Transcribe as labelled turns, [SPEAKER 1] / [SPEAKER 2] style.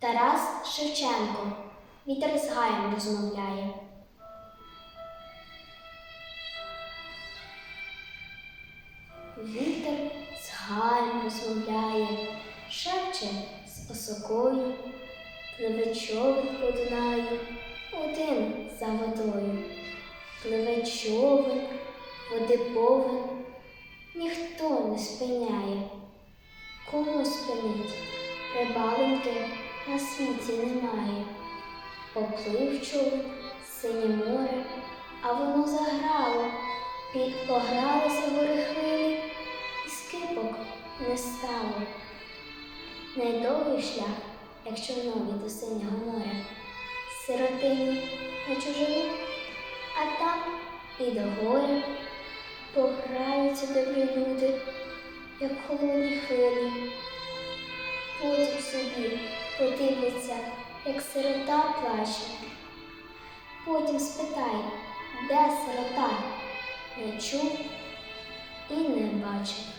[SPEAKER 1] Тарас Шевченко. Вітер з гаєм розмовляє. Вітер з гаєм розмовляє, шепче з осокою, пливе човен по Дунаю, один за водою. Пливе човен, води повен, ніхто не спиняє. Кому спинить? Рибалинки на світі немає. Поплив човен, синє море, а воно заграло, під погралися гори хвилі, і скипок не стало. Недовгий шлях, як човнові до синього моря, сиротині на чужину, а там і до горя пограються добрі люди, як холодні хвилі. Потім собі як сирота плаче. Потім спитай, де сирота, не чув і не бачив.